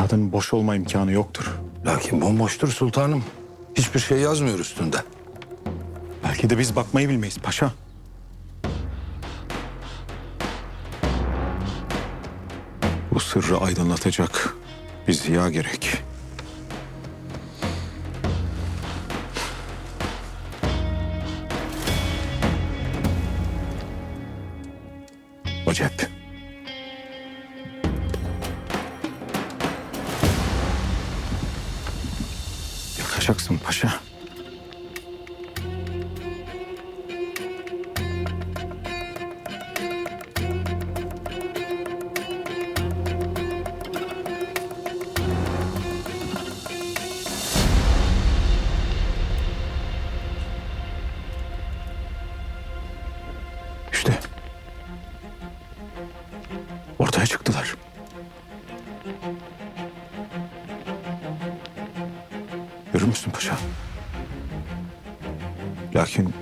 Kağıdın boş olma imkanı yoktur. Lakin bomboştur sultanım. Hiçbir şey yazmıyor üstünde. Belki de biz bakmayı bilmeyiz paşa. Bu sırrı aydınlatacak bir ziya gerek. O cep. Yakacaksın paşa. İşte. Ortaya çıktılar. Görür müsün paşa? Lakin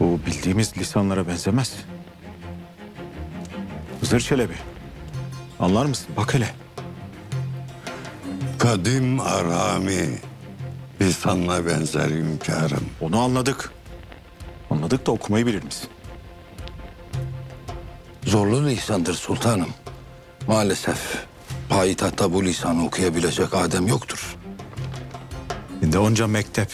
bu bildiğimiz lisanlara benzemez. Hızır Çelebi. Anlar mısın? Bak hele. Kadim arami lisanla benzer hünkârım. Onu anladık. Anladık da okumayı bilir misin? Zorlu lisandır sultanım. Maalesef payitahtta bu lisanı okuyabilecek adem yoktur. Şimdi onca mektep,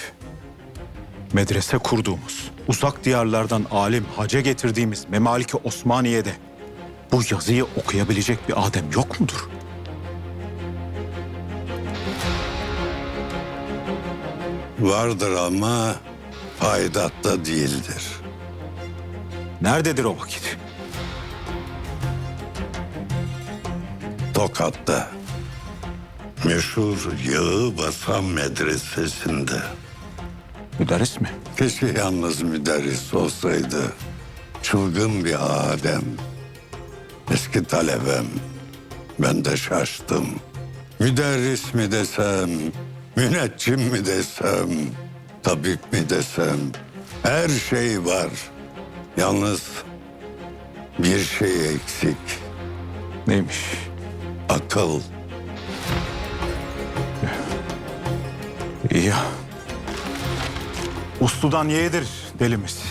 medrese kurduğumuz, uzak diyarlardan alim, hace getirdiğimiz Memaliki Osmaniye'de bu yazıyı okuyabilecek bir adem yok mudur? Vardır ama paydatta değildir. Nerededir o vakit? Tokat'ta. Meşhur Yağı Basan Medresesi'nde. Müderris mi? Keşke yalnız müderris olsaydı. Çılgın bir adem. Eski talebem. Ben de şaştım. Müderris mi desem, müneccim mi desem, tabip mi desem. Her şey var. Yalnız bir şey eksik. Neymiş? Akıl. İyi ya. Usludan yeğdir delimiz.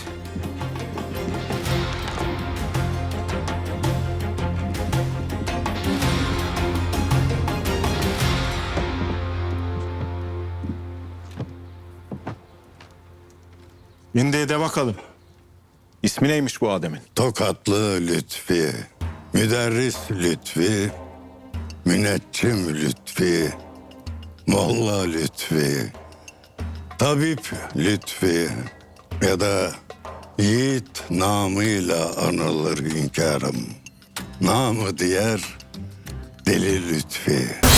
Şimdi de bakalım. İsmi neymiş bu ademin? Tokatlı Lütfi, müderris Lütfi, müneccim Lütfi, molla Lütfi, tabip Lütfi ya da yiğit namıyla anılır hünkârım. Namı diğer deli Lütfi.